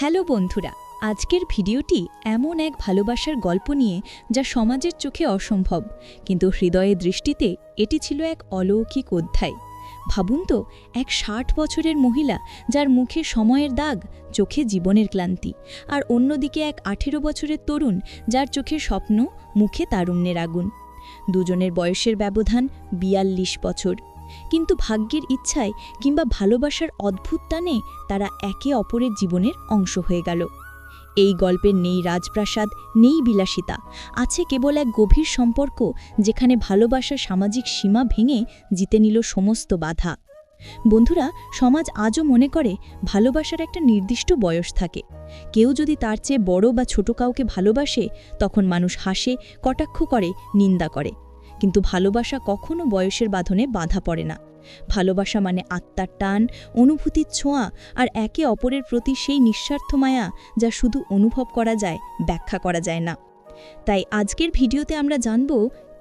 Hello বন্ধুরা, আজকের ভিডিওটি এমন এক ভালোবাসার গল্প নিয়ে যা সমাজের চোখে অসম্ভব, কিন্তু হৃদয়ের দৃষ্টিতে এটি ছিল এক অলৌকিক অধ্যায়। ভাবুন তো, এক ষাট বছরের মহিলা যার মুখে সময়ের দাগ, চোখে জীবনের ক্লান্তি, আর অন্যদিকে এক আঠেরো বছরের তরুণ যার চোখে স্বপ্ন, মুখে তারুণ্যের আগুন। দুজনের বয়সের ব্যবধান বিয়াল্লিশ বছর। কিন্তু ভাগ্যের ইচ্ছায় কিংবা ভালোবাসার অদ্ভুত টানে তারা একে অপরের জীবনের অংশ হয়ে গেল। এই গল্পের নেই রাজপ্রাসাদ, নেই বিলাসিতা। আছে কেবল এক গভীর সম্পর্ক যেখানে ভালোবাসার সামাজিক সীমা ভেঙে জিতে নিল সমস্ত বাধা। বন্ধুরা, সমাজ আজও মনে করে ভালোবাসার একটা নির্দিষ্ট বয়স থাকে। কেউ যদি তার চেয়ে বড় বা ছোট কাউকে ভালোবাসে, তখন মানুষ হাসে, কটাক্ষ করে, নিন্দা করে। কিন্তু ভালোবাসা কখনো বয়সের বাঁধনে বাধা পড়ে না। ভালোবাসা মানে আত্মার টান, অনুভূতির ছোঁয়া আর একে অপরের প্রতি সেই নিঃস্বার্থ মায়া যা শুধু অনুভব করা যায়, ব্যাখ্যা করা যায় না। তাই আজকের ভিডিওতে আমরা জানব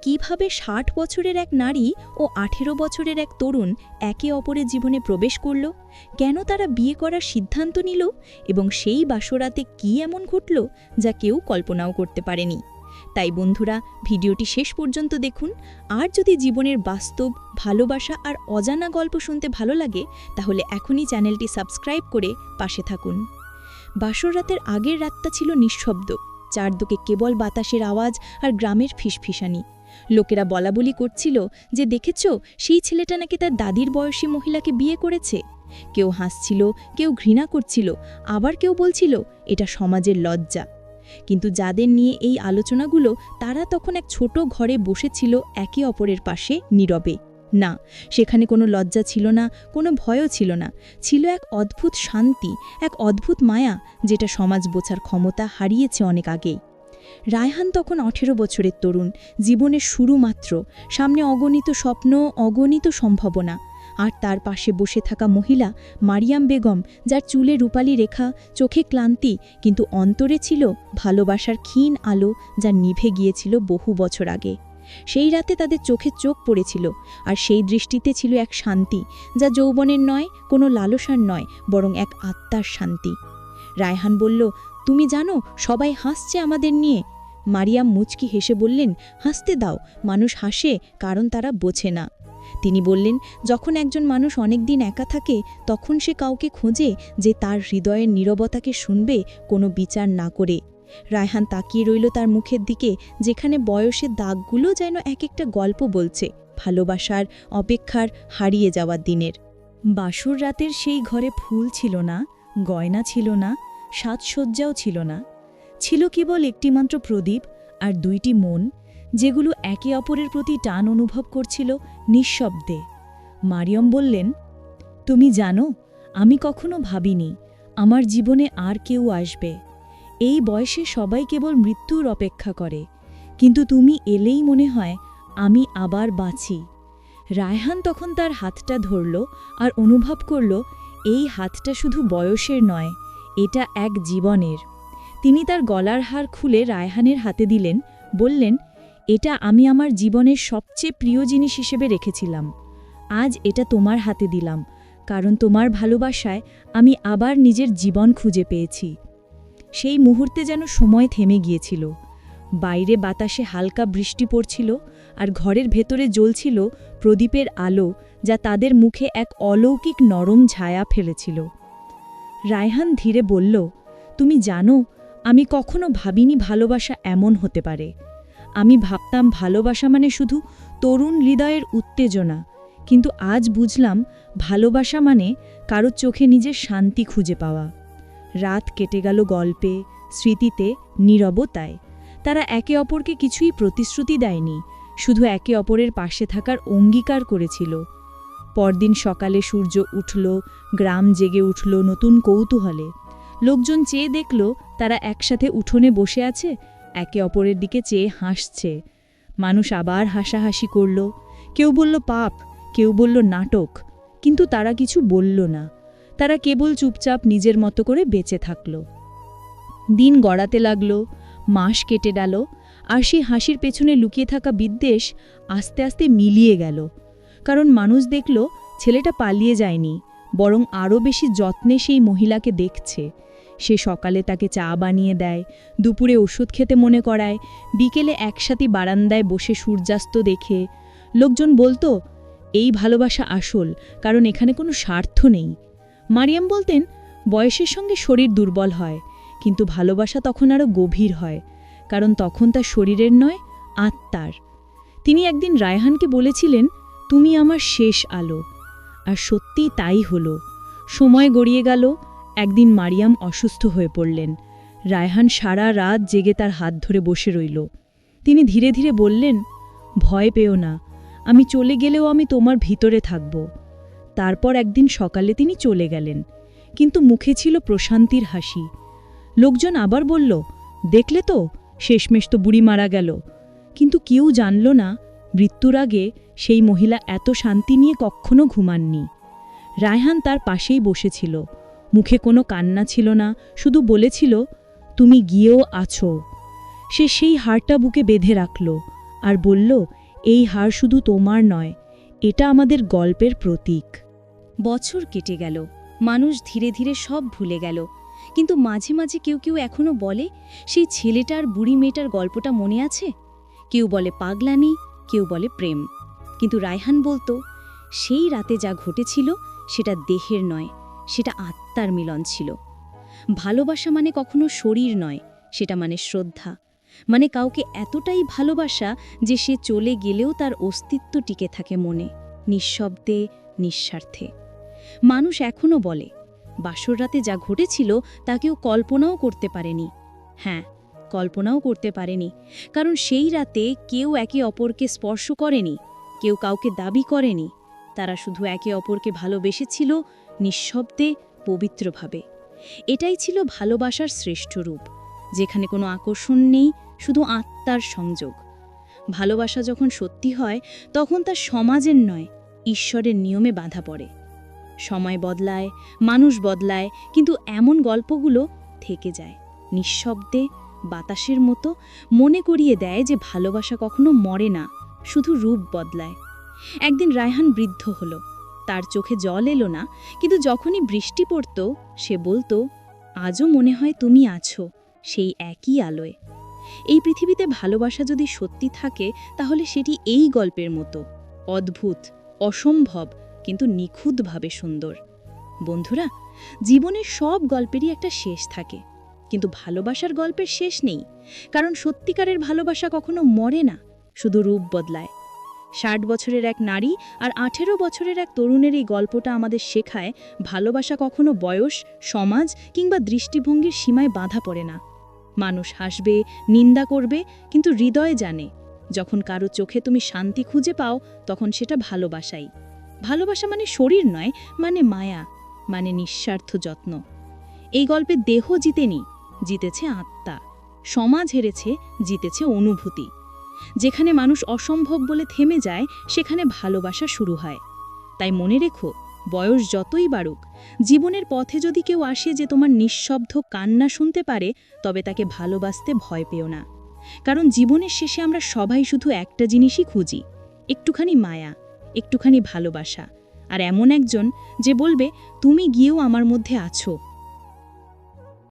কীভাবে ষাট বছরের এক নারী ও আঠেরো বছরের এক তরুণ একে অপরের জীবনে প্রবেশ করল, কেন তারা বিয়ে করার সিদ্ধান্ত নিল এবং সেই বাসরাতে কি এমন ঘটল যা কেউ কল্পনাও করতে পারেনি। তাই বন্ধুরা, ভিডিওটি শেষ পর্যন্ত দেখুন। আর যদি জীবনের বাস্তব, ভালোবাসা আর অজানা গল্প শুনতে ভালো লাগে, তাহলে এখনই চ্যানেলটি সাবস্ক্রাইব করে পাশে থাকুন। বাসর রাতের আগের রাতটা ছিল নিঃশব্দ। চারদিকে কেবল বাতাসের আওয়াজ আর গ্রামের ফিসফিসানি। লোকেরা বলাবলি করছিল যে, দেখেছ, সেই ছেলেটা নাকি তার দাদির বয়সী মহিলাকে বিয়ে করেছে? কেউ হাসছিল, কেউ ঘৃণা করছিল, আবার কেউ বলছিল, এটা সমাজের লজ্জা। কিন্তু যাদের নিয়ে এই আলোচনাগুলো, তারা তখন এক ছোট ঘরে বসেছিল একে অপরের পাশে নীরবে। না, সেখানে কোনো লজ্জা ছিল না, কোনো ভয়ও ছিল না। ছিল এক অদ্ভুত শান্তি, এক অদ্ভুত মায়া, যেটা সমাজ বোঝার ক্ষমতা হারিয়েছে অনেক আগেই। রায়হান তখন আঠেরো বছরের তরুণ, জীবনের শুরু মাত্র। সামনে অগণিত স্বপ্ন, অগণিত সম্ভাবনা। আর তার পাশে বসে থাকা মহিলা মারিয়াম বেগম, যার চুলে রূপালি রেখা, চোখে ক্লান্তি, কিন্তু অন্তরে ছিল ভালোবাসার ক্ষীণ আলো যা নিভে গিয়েছিল বহু বছর আগে। সেই রাতে তাদের চোখে চোখ পড়েছিল, আর সেই দৃষ্টিতে ছিল এক শান্তি, যা যৌবনের নয়, কোনো লালসার নয়, বরং এক আত্মার শান্তি। রায়হান বলল, তুমি জানো, সবাই হাসছে আমাদের নিয়ে। মারিয়াম মুচকি হেসে বললেন, হাসতে দাও, মানুষ হাসে, কারণ তারা বোঝে না। তিনি বললেন, যখন একজন মানুষ অনেক দিন একা থাকে, তখন সে কাউকে খোঁজে যে তার হৃদয়ের নীরবতাকে শুনবে, কোনো বিচার না করে। রায়হান তাকিয়ে রইল তার মুখের দিকে, যেখানে বয়সের দাগগুলো যেন এক একটা গল্প বলছে, ভালোবাসার অপেক্ষার হারিয়ে যাওয়ার দিনের। বাসুর রাতের সেই ঘরে ফুল ছিল না, গয়না ছিল না, সাজসজ্জাও ছিল না। ছিল কেবল একটিমাত্র প্রদীপ আর দুইটি মন যেগুলো একে অপরের প্রতি টান অনুভব করছিল নিঃশব্দে। মারিয়ম বললেন, তুমি জানো, আমি কখনো ভাবিনি আমার জীবনে আর কেউ আসবে। এই বয়সে সবাই কেবল মৃত্যুর অপেক্ষা করে। কিন্তু তুমি এলেই মনে হয় আমি আবার বাঁচি। রায়হান তখন তার হাতটা ধরল আর অনুভব করল, এই হাতটা শুধু বয়সের নয়, এটা এক জীবনের। তিনি তার গলার হার খুলে রায়হানের হাতে দিলেন, বললেন এটা আমি আমার জীবনের সবচেয়ে প্রিয় জিনিস হিসেবে রেখেছিলাম। আজ এটা তোমার হাতে দিলাম, কারণ তোমার ভালোবাসায় আমি আবার নিজের জীবন খুঁজে পেয়েছি। সেই মুহূর্তে যেন সময় থেমে গিয়েছিল। বাইরে বাতাসে হালকা বৃষ্টি পড়ছিল আর ঘরের ভেতরে জ্বলছিল প্রদীপের আলো যা তাদের মুখে এক অলৌকিক নরম ছায়া ফেলেছিল। রায়হান ধীরে বলল, তুমি জানো, আমি কখনো ভাবিনি ভালোবাসা এমন হতে পারে। আমি ভাবতাম ভালোবাসা মানে শুধু তরুণ হৃদয়ের উত্তেজনা। কিন্তু আজ বুঝলাম ভালোবাসা মানে কারও চোখে নিজের শান্তি খুঁজে পাওয়া। রাত কেটে গেল গল্পে, স্মৃতিতে, নীরবতায়। তারা একে অপরকে কিছুই প্রতিশ্রুতি দেয়নি, শুধু একে অপরের পাশে থাকার অঙ্গীকার করেছিল। পরদিন সকালে সূর্য উঠল, গ্রাম জেগে উঠল নতুন কৌতূহলে। লোকজন চেয়ে দেখল তারা একসাথে উঠোনে বসে আছে একে অপরের দিকে চেয়ে হাসছে। মানুষ আবার হাসাহাসি করল। কেউ বলল, পাপ। কেউ বলল, নাটক। কিন্তু তারা কিছু বলল না। তারা কেবল চুপচাপ নিজের মতো করে বেঁচে থাকল। দিন গড়াতে লাগল, মাস কেটে গেল, আর সেই হাসির পেছনে লুকিয়ে থাকা বিদ্বেষ আস্তে আস্তে মিলিয়ে গেল। কারণ মানুষ দেখল, ছেলেটা পালিয়ে যায়নি, বরং আরও বেশি যত্নে সেই মহিলাকে দেখছে। সে সকালে তাকে চা বানিয়ে দেয়, দুপুরে ওষুধ খেতে মনে করায়, বিকেলে একসাথে বারান্দায় বসে সূর্যাস্ত দেখে। লোকজন বলতো, এই ভালোবাসা আসল, কারণ এখানে কোনো স্বার্থ নেই। মারিয়াম বলতেন, বয়সের সঙ্গে শরীর দুর্বল হয়, কিন্তু ভালোবাসা তখন আরও গভীর হয়, কারণ তখন তা শরীরের নয়, আত্মার। তিনি একদিন রায়হানকে বলেছিলেন, তুমি আমার শেষ আলো। আর সত্যি তাই হলো। সময় গড়িয়ে গেল একদিন মারিয়াম অসুস্থ হয়ে পড়লেন। রায়হান সারা রাত জেগে তার হাত ধরে বসে রইল। তিনি ধীরে ধীরে বললেন, ভয় পেও না, আমি চলে গেলেও আমি তোমার ভিতরে থাকব। তারপর একদিন সকালে তিনি চলে গেলেন, কিন্তু মুখে ছিল প্রশান্তির হাসি। লোকজন আবার বলল, দেখলে তো, শেষমেশ তো বুড়ি মারা গেল। কিন্তু কেউ জানল না, মৃত্যুর আগে সেই মহিলা এত শান্তি নিয়ে কখনো ঘুমাননি। রায়হান তার পাশেই বসেছিল। মুখে কোনো কান্না ছিল না, শুধু বলেছিল, তুমি গিয়েও আছো। সে সেই হারটা বুকে বেঁধে রাখল আর বলল, এই হার শুধু তোমার নয়, এটা আমাদের গল্পের প্রতীক। বছর কেটে গেল, মানুষ ধীরে ধীরে সব ভুলে গেল, কিন্তু মাঝে মাঝে কেউ কেউ এখনও বলে, সেই ছেলেটার, বুড়ি মেয়েটার গল্পটা মনে আছে? কেউ বলে পাগলানি কেউ বলে প্রেম। কিন্তু রায়হান বলতো, সেই রাতে যা ঘটেছিল, সেটা দেহের নয় সেটা আত্মার মিলন ছিল। ভালোবাসা মানে কখনো শরীর নয়, সেটা মানে শ্রদ্ধা। মানে কাউকে এতটাই ভালোবাসা যে সে চলে গেলেও তার অস্তিত্ব টিকে থাকে মনে, নিঃশব্দে, নিঃস্বার্থে। মানুষ এখনও বলে, বাসর রাতে যা ঘটেছিল তা কেউ কল্পনাও করতে পারেনি। হ্যাঁ কল্পনাও করতে পারেনি, কারণ সেই রাতে কেউ একে অপরকে স্পর্শ করেনি, কেউ কাউকে দাবি করেনি। তারা শুধু একে অপরকে ভালোবেসেছিল নিঃশব্দে পবিত্রভাবে। এটাই ছিল ভালোবাসার শ্রেষ্ঠ রূপ, যেখানে কোনো আকর্ষণ নেই, শুধু আত্মার সংযোগ। ভালোবাসা যখন সত্যি হয়, তখন তা সমাজের নয়, ঈশ্বরের নিয়মে বাঁধা পড়ে। সময় বদলায়, মানুষ বদলায়, কিন্তু এমন গল্পগুলো থেকে যায়, নিঃশব্দে, বাতাসের মতো, মনে করিয়ে দেয় যে ভালোবাসা কখনো মরে না, শুধু রূপ বদলায়। একদিন রায়হান বৃদ্ধ হলো। তার চোখে জল এলো না, কিন্তু যখনই বৃষ্টি পড়ত, সে বলতো, আজও মনে হয় তুমি আছো, সেই একই আলোয়। এই পৃথিবীতে ভালোবাসা যদি সত্যি থাকে, তাহলে সেটি এই গল্পের মতো। অদ্ভুত, অসম্ভব, কিন্তু নিখুঁতভাবে সুন্দর। বন্ধুরা, জীবনের সব গল্পেরই একটা শেষ থাকে। কিন্তু ভালোবাসার গল্পের শেষ নেই, কারণ সত্যিকারের ভালোবাসা কখনো মরে না, শুধু রূপ বদলায়। ষাট বছরের এক নারী আর আঠেরো বছরের এক তরুণের এই গল্পটা আমাদের শেখায়, ভালোবাসা কখনো বয়স, সমাজ কিংবা দৃষ্টিভঙ্গির সীমায় বাঁধা পড়ে না। মানুষ হাসবে, নিন্দা করবে, কিন্তু হৃদয়ে জানে। যখন কারও চোখে তুমি শান্তি খুঁজে পাও, তখন সেটা ভালোবাসাই। ভালোবাসা মানে শরীর নয় মানে মায়া মানে নিঃস্বার্থ যত্ন। এই গল্পে দেহ জিতেনি জিতেছে আত্মা। সমাজ হেরেছে, জিতেছে অনুভূতি। যেখানে মানুষ অসম্ভব বলে থেমে যায়, সেখানে ভালোবাসা শুরু হয়। তাই মনে রেখো, বয়স যতই বাড়ুক, জীবনের পথে যদি কেউ আসে যে তোমার নিঃশব্দ কান্না শুনতে পারে, তবে তাকে ভালোবাসতে ভয় পেও না। কারণ জীবনের শেষে আমরা সবাই শুধু একটা জিনিসই খুঁজি, একটুখানি মায়া, একটুখানি ভালোবাসা। আর এমন একজন যে বলবে, তুমি গিয়েও আমার মধ্যে আছো।